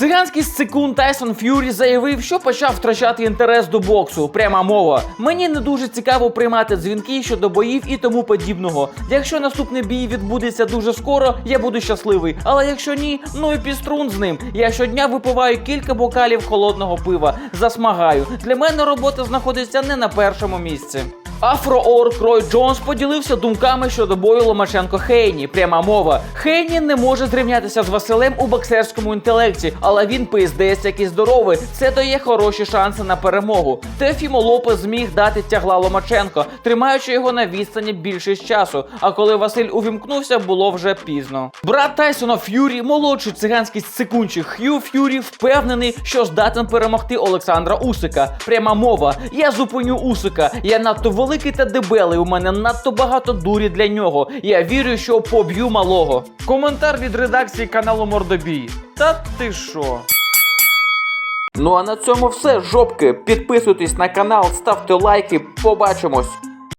Циганський секунд Тайсон Ф'юрі заявив, що почав втрачати інтерес до боксу. Пряма мова. Мені не дуже цікаво приймати дзвінки щодо боїв і тому подібного. Якщо наступний бій відбудеться дуже скоро, я буду щасливий. Але якщо ні, ну і піструн з ним. Я щодня випиваю кілька бокалів холодного пива. Засмагаю. Для мене робота знаходиться не на першому місці. Афроорк Рой Джонс поділився думками щодо бою Ломаченко Хейні. Пряма мова. Хейні не може зрівнятися з Василем у боксерському інтелекті, але він пиздець який здоровий. Це дає хороші шанси на перемогу. Тефімо Лопес зміг дати тягла Ломаченко, тримаючи його на відстані більшість часу. А коли Василь увімкнувся, було вже пізно. Брат Тайсона Ф'юрі, молодший циганський секундчик Х'ю Ф'юрі, впевнений, що здатен перемогти Олександра Усика. Пряма мова. Я зупиню Усика. Я надто великий та дебелий. У мене надто багато дурі для нього. Я вірю, що поб'ю малого. Коментар від редакції каналу Мордобій. Та ти що? Ну а на цьому все, жопки. Підписуйтесь на канал, ставте лайки. Побачимось.